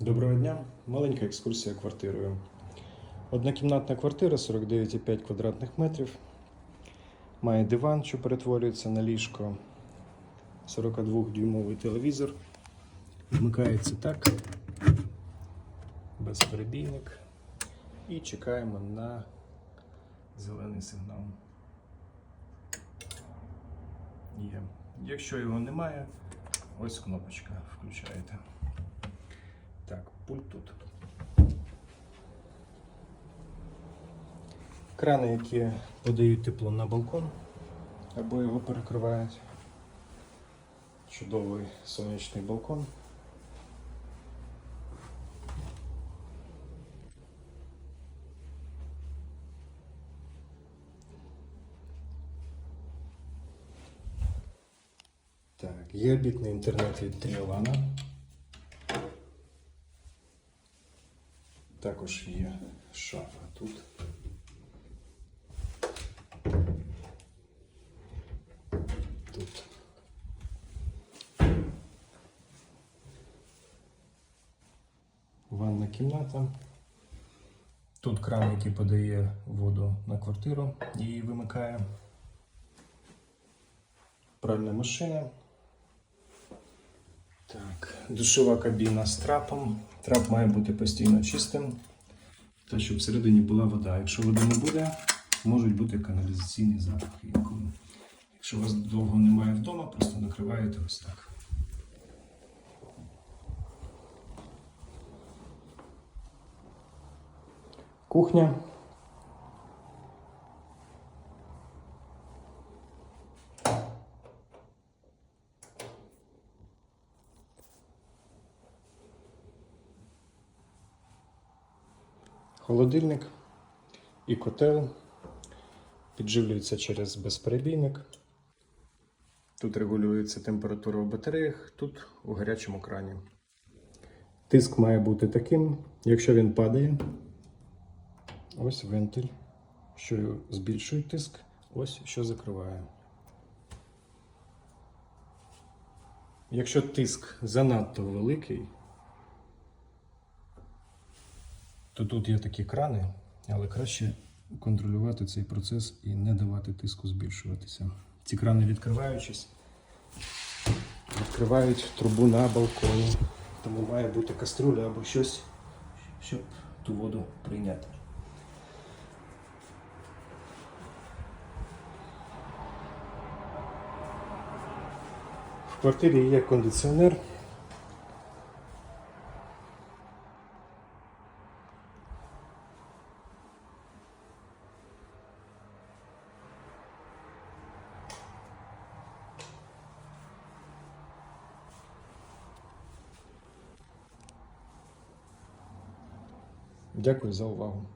Доброго дня. Маленька екскурсія квартирою. Однокімнатна квартира 49,5 квадратних метрів. Має диван, що перетворюється на ліжко. 42-дюймовий телевізор. Вмикається так. Безперебійник. І чекаємо на зелений сигнал. Є. Якщо його немає, ось кнопочка включаєте. Так, пульт тут. Крани, які подають тепло на балкон або його перекривають. Чудовий сонячний балкон. Так, є обітний інтернет від Тріолана. Також є шафа тут. Тут. Ванна кімната. Тут кран, який подає воду на квартиру її вимикає. Пральна машина. Так, душова кабіна з трапом. Трап має бути постійно чистим, та щоб всередині була вода. Якщо води не буде, можуть бути каналізаційні запахи. Якщо вас довго немає вдома, просто накриваєте ось так. Кухня. Холодильник і котел підживлюється через безперебійник. Тут регулюється температура у батареях, тут у гарячому крані. Тиск має бути таким, якщо він падає, ось вентиль, що збільшує тиск, ось що закриває. Якщо тиск занадто великий, то тут є такі крани, але краще контролювати цей процес і не давати тиску збільшуватися. Ці крани, відкриваючись, відкривають трубу на балконі. Тому має бути каструля або щось, щоб ту воду прийняти. В квартирі є кондиціонер. Дякую за увагу.